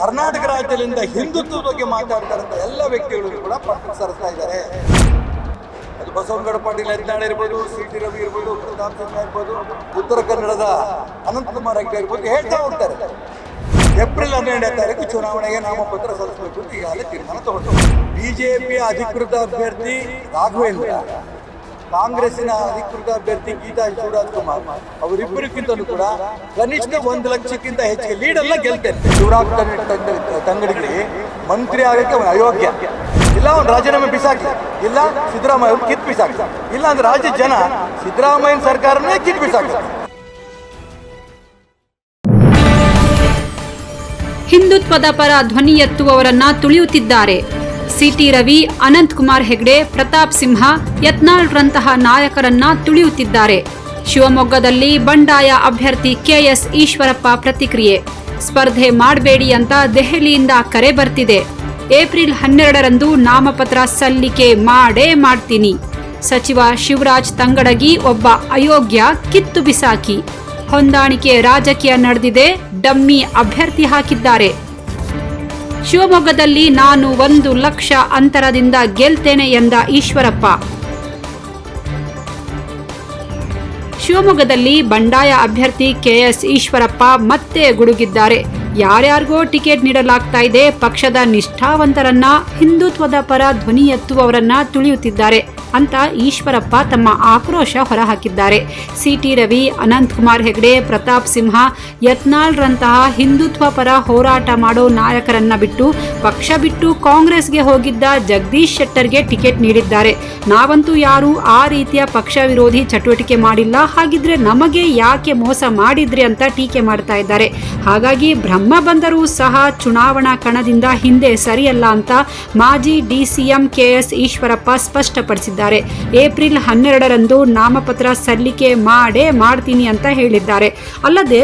ಕರ್ನಾಟಕ ರಾಜ್ಯದಿಂದ ಹಿಂದುತ್ವದ ಬಗ್ಗೆ ಮಾತಾಡ್ತಾರಂತ ಎಲ್ಲ ವ್ಯಕ್ತಿಗಳು ಕೂಡ ಪಟ್ಟು ಸರಿಸ್ತಾ ಇದ್ದಾರೆ. ಅದು ಬಸವನಗೌಡ ಪಾಟೀಲ್ ಯತ್ನಾಳ್ ಇರ್ಬೋದು ಸಿ ಟಿ ರವಿ ಇರ್ಬೋದು, ಪ್ರತಾಪ್ ಇರ್ಬೋದು, ಉತ್ತರ ಕನ್ನಡದ ಅನಂತಕುಮಾರ್ ಹೆಗ್ಡೆ ಇರ್ಬೋದು, ಹೇಳ್ತಾ ಹೋಗ್ತಾರೆ. ಏಪ್ರಿಲ್ ಹನ್ನೆರಡನೇ ತಾರೀಕು ಚುನಾವಣೆಗೆ ನಾಮಪತ್ರ ಸಲ್ಲಿಸಬೇಕು ಅಂತ ಈಗಾಗಲೇ ತೀರ್ಮಾನ ತಗೊಂಡು ಬಿಜೆಪಿ ಅಧಿಕೃತ ಅಭ್ಯರ್ಥಿ ರಾಘವೇಂದ್ರ. ಕಾಂಗ್ರೆಸ್ಸಿನ ಅಧಿಕೃತ ಅಭ್ಯರ್ಥಿ ಗೀತಾ ಶಿವರಾಜ್ ಕುಮಾರ್ ಅವರಿಬ್ಬರಿಗಿಂತಲೂ ಕೂಡ ಕನಿಷ್ಠ ಒಂದು ಲಕ್ಷಕ್ಕಿಂತ ಹೆಚ್ಚಿಗೆ ಲೀಡ್ ಎಲ್ಲ ಗೆಲ್ತೇನೆ. ಶಿವರಾಜ್ ತಂಗಡಿ ತಂಗಡಿಗೆ ಮಂತ್ರಿ ಆಗಕ್ಕೆ ಅವನು ಅಯೋಗ್ಯ. ಇಲ್ಲ, ಅವ್ನು ರಾಜೀನಾಮೆ ಬಿಸಾಕಿ. ಇಲ್ಲ, ಸಿದ್ದರಾಮಯ್ಯ ಅವ್ರು ಕಿತ್ ಬಿಸಾಕಿ. ಇಲ್ಲ ಅಂದ್ರೆ ರಾಜ್ಯ ಜನ ಸಿದ್ದರಾಮಯ್ಯನ ಸರ್ಕಾರನೇ ಕಿತ್ ಬಿಸಾಕಿ. ಹಿಂದುತ್ವದ ಪರ ಧ್ವನಿ ಎತ್ತುವವರನ್ನ ತುಳಿಯುತ್ತಿದ್ದಾರೆ. ಸಿಟಿ ರವಿ, ಅನಂತ್ ಕುಮಾರ್ ಹೆಗ್ಡೆ, ಪ್ರತಾಪ್ ಸಿಂಹ ಯತ್ನಾಳ್ರಂತಹ ನಾಯಕರನ್ನ ತುಳಿಯುತ್ತಿದ್ದಾರೆ. ಶಿವಮೊಗ್ಗದಲ್ಲಿ ಬಂಡಾಯ ಅಭ್ಯರ್ಥಿ ಕೆಎಸ್ ಈಶ್ವರಪ್ಪ ಪ್ರತಿಕ್ರಿಯೆ. ಸ್ಪರ್ಧೆ ಮಾಡಬೇಡಿ ಅಂತ ದೆಹಲಿಯಿಂದ ಕರೆ ಬರ್ತಿದೆ. ಏಪ್ರಿಲ್ ಹನ್ನೆರಡರಂದು ನಾಮಪತ್ರ ಸಲ್ಲಿಕೆ ಮಾಡೇ ಮಾಡ್ತೀನಿ. ಸಚಿವ ಶಿವರಾಜ್ ತಂಗಡಗಿ ಒಬ್ಬ ಅಯೋಗ್ಯ ಕಿತ್ತು ಬಿಸಾಕಿ. ಹೊಂದಾಣಿಕೆ ರಾಜಕೀಯ ನಡೆದಿದೆ, ಡಮ್ಮಿ ಅಭ್ಯರ್ಥಿ ಹಾಕಿದ್ದಾರೆ. ಶಿವಮೊಗ್ಗದಲ್ಲಿ ನಾನು ಒಂದು ಲಕ್ಷ ಅಂತರದಿಂದ ಗೆಲ್ತೇನೆ ಎಂದ ಈಶ್ವರಪ್ಪ. ಶಿವಮೊಗ್ಗದಲ್ಲಿ ಬಂಡಾಯ ಅಭ್ಯರ್ಥಿ ಕೆಎಸ್ ಈಶ್ವರಪ್ಪ ಮತ್ತೆ ಗುಡುಗಿದ್ದಾರೆ. ಯಾರ್ಯಾರಿಗೋ ಟಿಕೆಟ್ ನೀಡಲಾಗ್ತಾ ಇದೆ, ಪಕ್ಷದ ನಿಷ್ಠಾವಂತರನ್ನ, ಹಿಂದುತ್ವದ ಪರ ಧ್ವನಿ ಎತ್ತುವವರನ್ನ ತುಳಿಯುತ್ತಿದ್ದಾರೆ. ಅಂತ ಈಶ್ವರಪ್ಪ ತಮ್ಮ ಆಕ್ರೋಶ ಹೊರಹಾಕಿದ್ದಾರೆ. ಸಿಟಿ ರವಿ, ಅನಂತ್ ಕುಮಾರ್ ಹೆಗಡೆ, ಪ್ರತಾಪ್ ಸಿಂಹ ಯತ್ನಾಳ್ರಂತಹ ಹಿಂದುತ್ವ ಪರ ಹೋರಾಟ ಮಾಡೋ ನಾಯಕರನ್ನ ಬಿಟ್ಟು ಪಕ್ಷ ಬಿಟ್ಟು ಕಾಂಗ್ರೆಸ್ಗೆ ಹೋಗಿದ್ದ ಜಗದೀಶ್ ಶೆಟ್ಟರ್ಗೆ ಟಿಕೆಟ್ ನೀಡಿದ್ದಾರೆ. ನಾವಂತೂ ಯಾರೂ ಆ ರೀತಿಯ ಪಕ್ಷ ವಿರೋಧಿ ಚಟುವಟಿಕೆ ಮಾಡಿಲ್ಲ. ಹಾಗಿದ್ರೆ ನಮಗೆ ಯಾಕೆ ಮೋಸ ಮಾಡಿದ್ರಿ ಅಂತ ಟೀಕೆ ಮಾಡ್ತಾ ಇದ್ದಾರೆ. ಹಾಗಾಗಿ ಬ್ರಹ್ಮ ಬಂದರೂ ಸಹ ಚುನಾವಣಾ ಕಣದಿಂದ ಹಿಂದೆ ಸರಿಯಲ್ಲ ಅಂತ ಮಾಜಿ ಡಿಸಿಎಂ ಕೆಎಸ್ ಈಶ್ವರಪ್ಪ ಸ್ಪಷ್ಟಪಡಿಸಿದ್ದಾರೆ. ಏಪ್ರಿಲ್ ಹನ್ನೆರಡರಂದು ನಾಮಪತ್ರ ಸಲ್ಲಿಕೆ ಮಾಡೇ ಮಾಡ್ತೀನಿ ಅಂತ ಹೇಳಿದ್ದಾರೆ. ಅಲ್ಲದೆ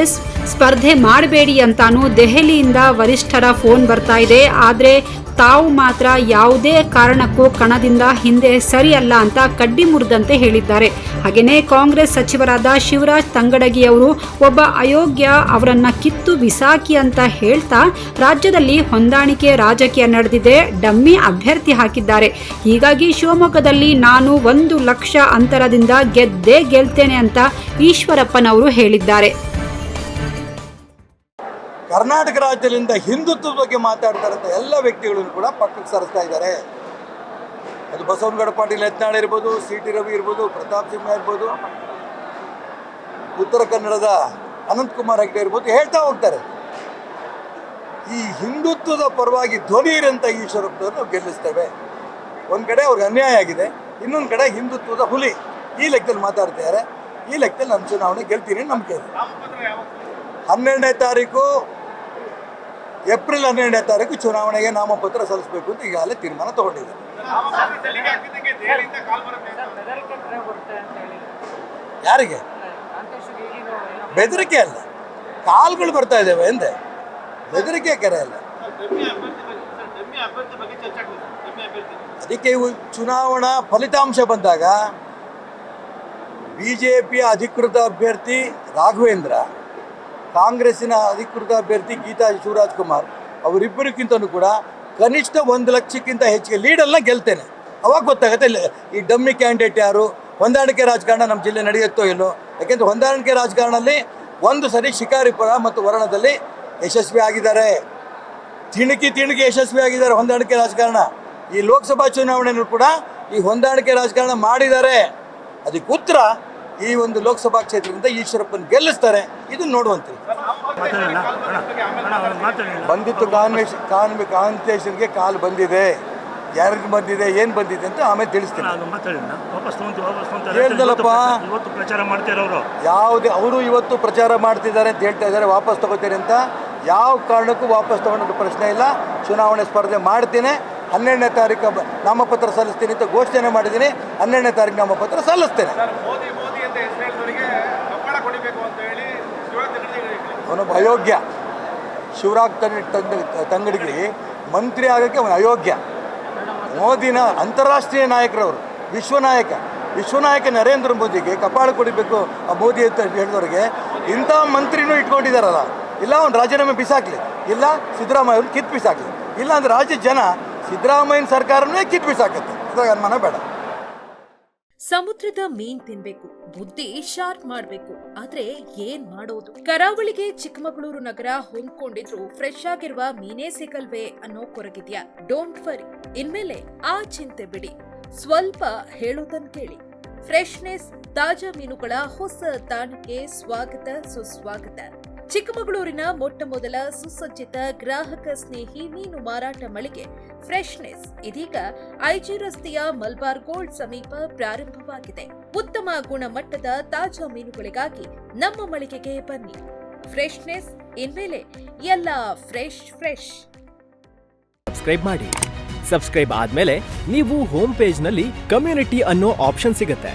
ಸ್ಪರ್ಧೆ ಮಾಡಬೇಡಿ ಅಂತಾನು ದೆಹಲಿಯಿಂದ ವರಿಷ್ಠರ ಫೋನ್ ಬರ್ತಾ ಇದೆ. ಆದರೆ ತಾವು ಮಾತ್ರ ಯಾವುದೇ ಕಾರಣಕ್ಕೂ ಕಣದಿಂದ ಹಿಂದೆ ಸರಿಯಲ್ಲ ಅಂತ ಕಡ್ಡಿ ಮುರಿದಂತೆ ಹೇಳಿದ್ದಾರೆ. ಹಾಗೆಯೇ ಕಾಂಗ್ರೆಸ್ ಸಚಿವರಾದ ಶಿವರಾಜ್ ತಂಗಡಗಿ ಅವರು ಒಬ್ಬ ಅಯೋಗ್ಯ ಅವರನ್ನ ಕಿತ್ತು ಬಿಸಾಕಿ ಅಂತ ಹೇಳ್ತಾ ರಾಜ್ಯದಲ್ಲಿ ಹೊಂದಾಣಿಕೆ ರಾಜಕೀಯ ನಡೆದಿದೆ, ಡಮ್ಮಿ ಅಭ್ಯರ್ಥಿ ಹಾಕಿದ್ದಾರೆ. ಹೀಗಾಗಿ ಶಿವಮೊಗ್ಗದಲ್ಲಿ ನಾನು ಒಂದು ಲಕ್ಷ ಅಂತರದಿಂದ ಗೆದ್ದೇ ಗೆಲ್ತೇನೆ ಅಂತ ಈಶ್ವರಪ್ಪನವರು ಹೇಳಿದ್ದಾರೆ. ಕರ್ನಾಟಕ ರಾಜ್ಯದಿಂದ ಹಿಂದುತ್ವದ ಬಗ್ಗೆ ಮಾತಾಡ್ತಾರಂತ ಎಲ್ಲ ವ್ಯಕ್ತಿಗಳನ್ನು ಕೂಡ ಪಕ್ಕಕ್ಕೆ ಸರಿಸ್ತಾ ಇದ್ದಾರೆ. ಅದು ಬಸವನಗೌಡ ಪಾಟೀಲ್ ಯತ್ನಾಳ್ ಇರ್ಬೋದು ಸಿ ಟಿ ರವಿ ಇರ್ಬೋದು, ಪ್ರತಾಪ್ ಸಿಂಹ ಇರ್ಬೋದು, ಉತ್ತರ ಕನ್ನಡದ ಅನಂತಕುಮಾರ್ ಹೆಗ್ಡೆ ಇರ್ಬೋದು, ಹೇಳ್ತಾ ಹೋಗ್ತಾರೆ. ಈ ಹಿಂದುತ್ವದ ಪರವಾಗಿ ಧ್ವನಿ ಇರಂತ ಈಶ್ವರಪ್ಪನವ್ರು ನಾವು ಗೆಲ್ಲಿಸ್ತೇವೆ. ಒಂದು ಕಡೆ ಅವ್ರಿಗೆ ಅನ್ಯಾಯ ಆಗಿದೆ, ಇನ್ನೊಂದು ಕಡೆ ಹಿಂದುತ್ವದ ಹುಲಿ. ಈ ಲೆಕ್ಕದಲ್ಲಿ ಮಾತಾಡ್ತಿದ್ದಾರೆ ಈ ಲೆಕ್ಕದಲ್ಲಿ ನಮ್ಮ ಚುನಾವಣೆ ಗೆಲ್ತೀನಿ ಅಂತ ನಂಬಿಕೆ ಇದೆ. ಹನ್ನೆರಡನೇ ತಾರೀಕು ಏಪ್ರಿಲ್ ಹನ್ನೆರಡನೇ ತಾರೀಕು ಚುನಾವಣೆಗೆ ನಾಮಪತ್ರ ಸಲ್ಲಿಸಬೇಕು ಅಂತ ಈಗಾಗಲೇ ತೀರ್ಮಾನ ತಗೊಂಡಿದೆ. ಯಾರಿಗೆ? ಬೆದರಿಕೆ ಅಲ್ಲ. ಕಾಲ್ಗಳು ಬರ್ತಾ ಇದ್ದಾವೆ ಎಂದೆ. ಬೆದರಿಕೆ ಕೆರೆ ಅಲ್ಲ. ಅದಕ್ಕೆ ಇವು ಚುನಾವಣಾ ಫಲಿತಾಂಶ ಬಂದಾಗ ಬಿ ಜೆ ಪಿಯ ಅಧಿಕೃತ ಅಭ್ಯರ್ಥಿ ರಾಘವೇಂದ್ರ ಕಾಂಗ್ರೆಸ್ಸಿನ ಅಧಿಕೃತ ಅಭ್ಯರ್ಥಿ ಗೀತಾ ಶಿವರಾಜ್ ಕುಮಾರ್ ಅವರಿಬ್ಬರಿಗಿಂತಲೂ ಕೂಡ ಕನಿಷ್ಠ ಒಂದು ಲಕ್ಷಕ್ಕಿಂತ ಹೆಚ್ಚಿಗೆ ಲೀಡಲ್ಲ ಗೆಲ್ತೇನೆ. ಅವಾಗ ಗೊತ್ತಾಗುತ್ತೆ ಈ ಡಮ್ಮಿ ಕ್ಯಾಂಡಿಡೇಟ್ ಯಾರು? ಹೊಂದಾಣಿಕೆ ರಾಜಕಾರಣ ನಮ್ಮ ಜಿಲ್ಲೆ ನಡೆಯುತ್ತೋ ಇಲ್ಲೋ? ಯಾಕೆಂದರೆ ಹೊಂದಾಣಿಕೆ ರಾಜಕಾರಣದಲ್ಲಿ ಒಂದು ಸರಿ ಶಿಕಾರಿಪುರ ಮತ್ತು ವರಣದಲ್ಲಿ ಯಶಸ್ವಿ ಆಗಿದ್ದಾರೆ. ತಿಣುಕಿ ತಿಣುಕಿ ಯಶಸ್ವಿ ಆಗಿದ್ದಾರೆ ಹೊಂದಾಣಿಕೆ ರಾಜಕಾರಣ. ಈ ಲೋಕಸಭಾ ಚುನಾವಣೆಯಲ್ಲೂ ಕೂಡ ಈ ಹೊಂದಾಣಿಕೆ ರಾಜಕಾರಣ ಮಾಡಿದ್ದಾರೆ. ಅದಕ್ಕೆ ಉತ್ತರ ಈ ಒಂದು ಲೋಕಸಭಾ ಕ್ಷೇತ್ರದಿಂದ ಈಶ್ವರಪ್ಪನ ಗೆಲ್ಲಿಸ್ತಾರೆ. ಇದನ್ನ ನೋಡುವಂತ. ಬಂದಿತ್ತು ಕಾನ್ವೇಶ್ ಕಾನ್ವೆ ಕಾಲ್ ಬಂದಿದೆ. ಯಾರಿಗೆ ಬಂದಿದೆ ಏನು ಬಂದಿದೆ ಅಂತ ಆಮೇಲೆ ತಿಳಿಸ್ತೀನಿ. ಯಾವ್ದೇ ಹೇಳ್ದಲ್ಲಪ್ಪ. ಇವತ್ತು ಪ್ರಚಾರ ಯಾವುದೇ ಅವರು ಇವತ್ತು ಪ್ರಚಾರ ಮಾಡ್ತಿದ್ದಾರೆ ಅಂತ ಹೇಳ್ತಾ ಇದ್ದಾರೆ ವಾಪಸ್ ತಗೋತೀರಿ ಅಂತ. ಯಾವ ಕಾರಣಕ್ಕೂ ವಾಪಸ್ ತಗೊಂಡ ಪ್ರಶ್ನೆ ಇಲ್ಲ. ಚುನಾವಣೆ ಸ್ಪರ್ಧೆ ಮಾಡ್ತೀನಿ. ಹನ್ನೆರಡನೇ ತಾರೀಕು ನಾಮಪತ್ರ ಸಲ್ಲಿಸ್ತೀನಿ ಅಂತ ಘೋಷಣೆ ಮಾಡಿದ್ದೀನಿ. ಹನ್ನೆರಡನೇ ತಾರೀಕು ನಾಮಪತ್ರ ಸಲ್ಲಿಸ್ತೇನೆ. ಅವನೊಬ್ಬ ಅಯೋಗ್ಯ. ಶಿವರಾಜ್ ತಂಡ ತಂಗ ತಂಗಡಿಗೆ ಮಂತ್ರಿ ಆಗೋಕ್ಕೆ ಅವನು ಅಯೋಗ್ಯ. ಮೋದಿನ ಅಂತಾರಾಷ್ಟ್ರೀಯ ನಾಯಕರವರು, ವಿಶ್ವನಾಯಕ ವಿಶ್ವನಾಯಕ ನರೇಂದ್ರ ಮೋದಿಗೆ ಕಪಾಳ ಕೊಡಿಬೇಕು ಆ ಮೋದಿ ಅಂತ ಹೇಳಿದವರಿಗೆ ಇಂಥ ಮಂತ್ರಿನೂ ಇಟ್ಕೊಂಡಿದ್ದಾರಲ್ಲ. ಇಲ್ಲ, ಅವ್ನು ರಾಜೀನಾಮೆ ಬಿಸಾಕಲಿ. ಇಲ್ಲ ಸಿದ್ದರಾಮಯ್ಯ ಅವ್ರನ್ನ ಕಿತ್ ಬಿಸಾಕಲಿ. ಇಲ್ಲ ಅಂದ್ರೆ ರಾಜ್ಯ ಜನ ಸಿದ್ದರಾಮಯ್ಯನ ಸರ್ಕಾರನೇ ಕಿತ್ ಬಿಸಾಕತ್ತೆ. ಅನುಮಾನ ಬೇಡ ಸಮುದ್ರದ ಮೀನ್ ತಿನ್ಬೇಕು, ಬುದ್ಧಿ ಶಾರ್ಪ್ ಮಾಡ್ಬೇಕು, ಆದ್ರೆ ಏನ್ ಮಾಡೋದು? ಕರಾವಳಿಗೆ ಚಿಕ್ಕಮಗಳೂರು ನಗರ ಹೊಂದ್ಕೊಂಡಿದ್ರು ಫ್ರೆಶ್ ಆಗಿರುವ ಮೀನೇ ಸಿಗಲ್ವೇ ಅನ್ನೋ ಕೊರಗಿದ್ಯಾ? ಡೋಂಟ್ ವರಿ ಇನ್ಮೇಲೆ ಆ ಚಿಂತೆ ಬಿಡಿ. ಸ್ವಲ್ಪ ಹೇಳೋದನ್ ಕೇಳಿ. ಫ್ರೆಶ್ನೆಸ್ ತಾಜಾ ಮೀನುಗಳ ಹೊಸ ತಾಣಕ್ಕೆ ಸ್ವಾಗತ, ಸುಸ್ವಾಗತ. ಚಿಕ್ಕಮಗಳೂರಿನ ಮೊಟ್ಟ ಮೊದಲ ಸುಸಜ್ಜಿತ ಗ್ರಾಹಕ ಸ್ನೇಹಿ ಮೀನು ಮಾರಾಟ ಮಳಿಗೆ ಫ್ರೆಶ್ನೆಸ್ ಇದೀಗ ಐಜಿ ರಸ್ತೆಯ ಮಲ್ಬಾರ್ ಗೋಲ್ಡ್ ಸಮೀಪ ಪ್ರಾರಂಭವಾಗಿದೆ. ಉತ್ತಮ ಗುಣಮಟ್ಟದ ತಾಜಾ ಮೀನುಗಳಿಗಾಗಿ ನಮ್ಮ ಮಳಿಗೆಗೆ ಬನ್ನಿ. ಫ್ರೆಶ್ನೆಸ್ ಇನ್ಮೇಲೆ ಎಲ್ಲ ಫ್ರೆಶ್ ಫ್ರೆಶ್. ಸಬ್ಸ್ಕ್ರೈಬ್ ಮಾಡಿ. ಸಬ್ಸ್ಕ್ರೈಬ್ ಆದ್ಮೇಲೆ ನೀವು ಹೋಮ್ ಪೇಜ್ನಲ್ಲಿ ಕಮ್ಯುನಿಟಿ ಅನ್ನೋ ಆಪ್ಷನ್ ಸಿಗುತ್ತೆ.